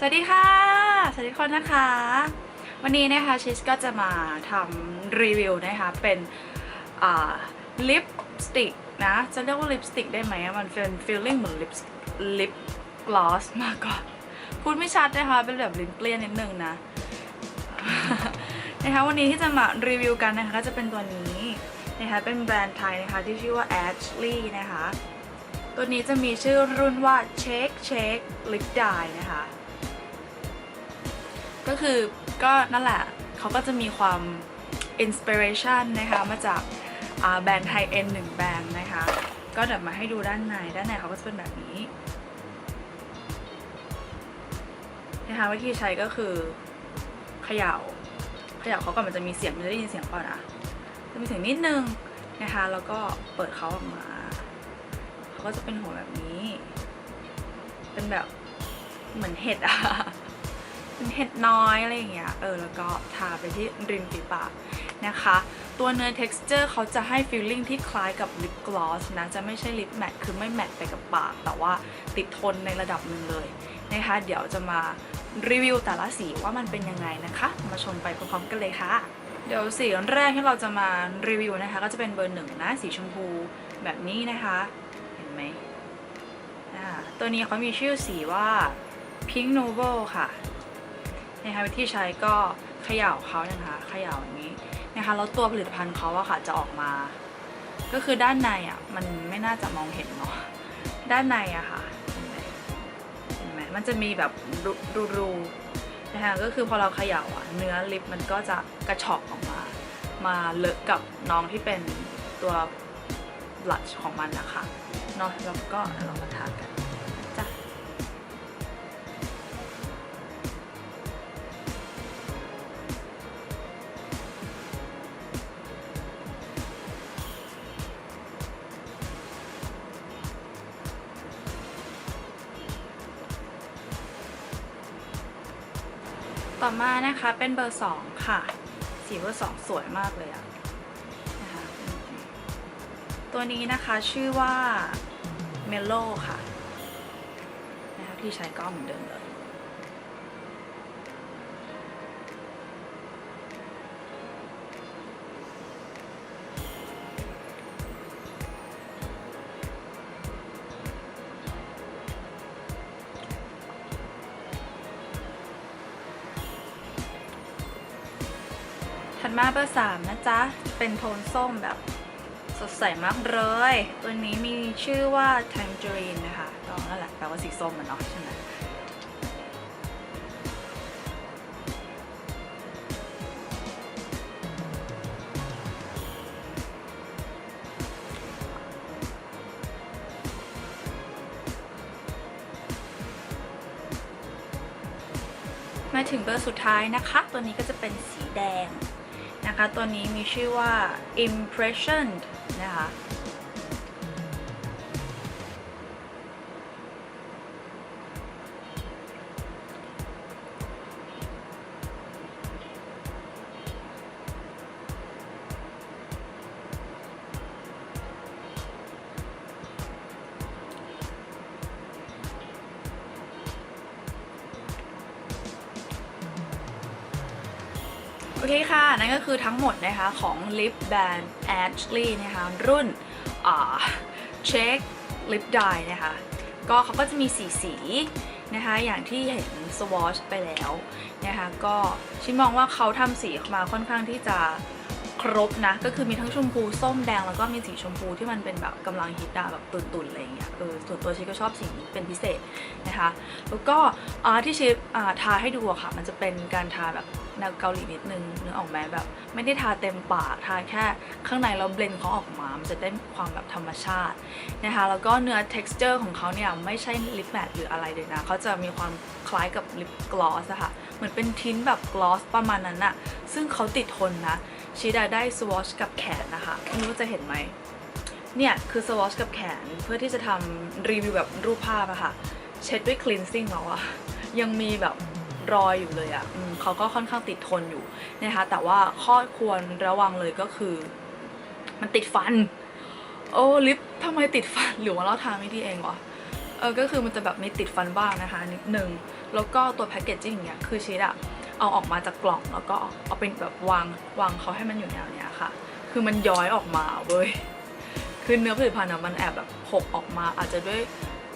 สวัสดีค่ะ สวัสดีทุกคนนะคะ วันนี้นะคะชิสก็จะมาทำรีวิวนะคะ เป็นลิปสติกนะ จะเรียกว่าลิปสติกได้ไหมมันเป็นฟีลลิ่งเหมือนลิปลิปกลอสมากกว่าพูดไม่ชัดนะคะ เป็นแบบลิ้นเปรี้ยนนิดนึงนะนะคะวันนี้ที่จะมารีวิวกันนะคะก็จะเป็นตัวนี้นะคะเป็นแบรนด์ไทยนะคะที่ชื่อว่า Ashley นะคะ ตัวนี้จะมีชื่อรุ่นว่า Shake Shake Lip Dye นะคะ ก็คือก็นั่นแหละเขาก็จะมีความอินสปิเรชันนะคะมาจากแบรนด์ไทยเอ็นหนึ่งแบรนด์นะคะ ก็เดี๋ยวมาให้ดูด้านใน ด้านในเขาก็จะเป็นแบบนี้นะคะวิธีใช้ก็คือเขย่าเขย่าเขาก่อนมันจะมีเสียงมันจะได้ยินเสียงก่อนนะจะมีเสียงนิดนึงนะคะแล้วก็เปิดเขาออกมาเขาก็จะเป็นหัวแบบนี้ เป็นแบบเหมือนเห็ดอะ เป็นเห็ดน้อยอะไรอย่างเงี้ย เออ แล้วก็ทาไปที่ริมฝีปากนะคะ ตัวเนื้อ texture เขาจะให้ feeling ที่คล้ายกับลิปกลอสนะ จะไม่ใช่ลิปแมทคือไม่แมทไปกับปาก แต่ว่าติดทนในระดับหนึ่งเลยนะคะ เดี๋ยวจะมารีวิวแต่ละสีว่ามันเป็นยังไงนะคะ มาชมไปพร้อมๆกันเลยค่ะ เดี๋ยวสีแรกที่เราจะมารีวิวนะคะ ก็จะเป็นเบอร์หนึ่งนะ สีชมพูแบบนี้นะคะ เห็นไหมอ่าตัวนี้เขามีชื่อสีว่า Pink n o v e ค่ะ นะคะวิธีใช้ก็เขย่าเขานะคะเขย่าอย่างนี้นะคะแล้วตัวผลิตภัณฑ์เขาอะค่ะจะออกมา ก็คือด้านในอะมันไม่น่าจะมองเห็นเนาะด้านในอะค่ะเห็นไหมมันจะมีแบบรูรูรูนะคะก็คือพอเราเขย่าอะเนื้อลิปมันก็จะกระชอกออกมา มาเลอะกับน้องที่เป็นตัวบลัชของมันนะคะเนาะแล้วก็เรามาทากัน ต่อมานะคะเป็นเบอร์สองค่ะ สีเบอร์สองสวยมากเลยอะนะคะตัวนี้นะคะชื่อว่าเมลโลค่ะนะคะที่ใช้ก็เหมือนเดิมเลย ถัดมาเบอร์สามนะจ๊ะ เป็นโทนส้มแบบสดใสมากเลย ตัวนี้มีชื่อว่า tangerine นะคะก็นั่นแหละแปลว่าสีส้มมันเนาะใช่ไหมมาถึงเบอร์สุดท้ายนะคะ ตัวนี้ก็จะเป็นสีแดง นะคะ ตัวนี้มีชื่อว่า impression นะคะ โอเคค่ะ นั่นก็คือทั้งหมดนะคะของ Lip Band Ashley นะคะรุ่นอ่า Shake Lip Dye นะคะก็เขาก็จะมีสีสีนะคะอย่างที่เห็นสวอชไปแล้วนะคะก็ชิมมองว่าเขาทำสีออกมาค่อนข้างที่จะ ครบนะ ก็คือมีทั้งชมพูส้มแดง แล้วก็มีสีชมพูที่มันเป็นแบบกำลังฮิตอะแบบตุ่นๆอะไรอย่างเงี้ยเออส่วนตัวชิก็ชอบสีนี้เป็นพิเศษนะคะ แล้วก็อ่าที่ชิอ่าทาให้ดูอะค่ะ มันจะเป็นการทาแบบแนวเกาหลีนิดนึงนึกออกไหมแบบ ไม่ได้ทาเต็มปากทาแค่ข้างในแล้วเบลนด์เขาออกมา มันจะได้ความแบบธรรมชาตินะคะแล้วก็เนื้อ texture ของเขาเนี่ยไม่ใช่ลิปแมทหรืออะไรเลยนะเขาจะมีความคล้ายกับลิปกลอสอะค่ะเหมือนเป็นทิ้นแบบกลอสประมาณนั้นอะซึ่งเขาติดทนนะ ชิดาได้สวอชกับแขนนะคะไม่รู้จะเห็นไหมเนี่ย คือสวอชกับแขนเพื่อที่จะทำรีวิวแบบรูปภาพอะค่ะ เช็ดด้วย cleansing แล้วอะยังมีแบบรอยอยู่เลยอะอเขาก็ค่อนข้างติดทนอยู่นะคะ แต่ว่าข้อควรระวังเลยก็คือ มันติดฟัน โอ้ลิปทำไมติดฟันหรือว่าเราทาไม่ดีเองวะเออก็คือมันจะแบบมีติดฟันบ้างนะคะนิดนึง แล้วก็ตัวแพคเกจจิ้งเนี่ยคือชีสอะ เอาออกมาจากกล่องแล้วก็เอาเป็นแบบวางวางเขาให้มันอยู่แนวเนี้ยค่ะ คือมันย้อยออกมาเว้ยคือเนื้อผลิตภัณฑ์มันแอบแบบหกออกมา อาจจะด้วย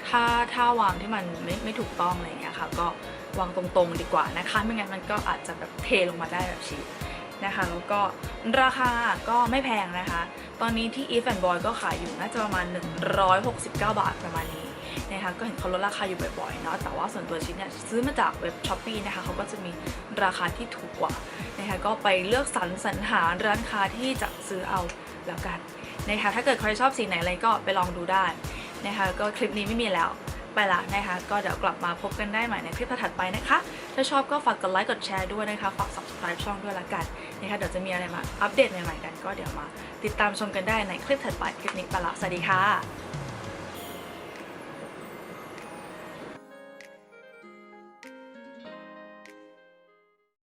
ท่าท่าวางที่มันไม่ไม่ถูกต้องอะไรเงี้ยค่ะ ก็วางตรงๆดีกว่านะคะ ไม่งั้นมันก็อาจจะแบบเทลงมาได้แบบชี นะคะแล้วก็ราคาก็ไม่แพงนะคะ ตอนนี้ที่ If and Boy ก็ขายอยู่น่าจะประมาณ 169 บาทประมาณนี้นะคะก็เห็นเขาลดราคาอยู่บ่อยๆเนาะแต่ว่าส่วนตัวชิ้นเนี่ยซื้อมาจากเว็บช้อปปีนะคะเขาก็จะมีราคาที่ถูกกว่านะคะก็ไปเลือกสรรสรรหาร้านค้าที่จะซื้อเอาแล้วกันนะคะถ้าเกิดใครชอบสีไหนอะไรก็ไปลองดูได้นะคะก็คลิปนี้ไม่มีแล้ว ไปละนะคะ ก็เดี๋ยวกลับมาพบกันได้ใหม่ในคลิปถัดไปนะคะ ถ้าชอบก็ฝากกดไลค์กดแชร์ด้วยนะคะ ฝาก subscribe ช่องด้วยละกันนะคะเดี๋ยวจะมีอะไรมาอัปเดตใหม่ๆกัน ก็เดี๋ยวมาติดตามชมกันได้ในคลิปถัดไปคลิปนี้ไปละสวัสดีค่ะ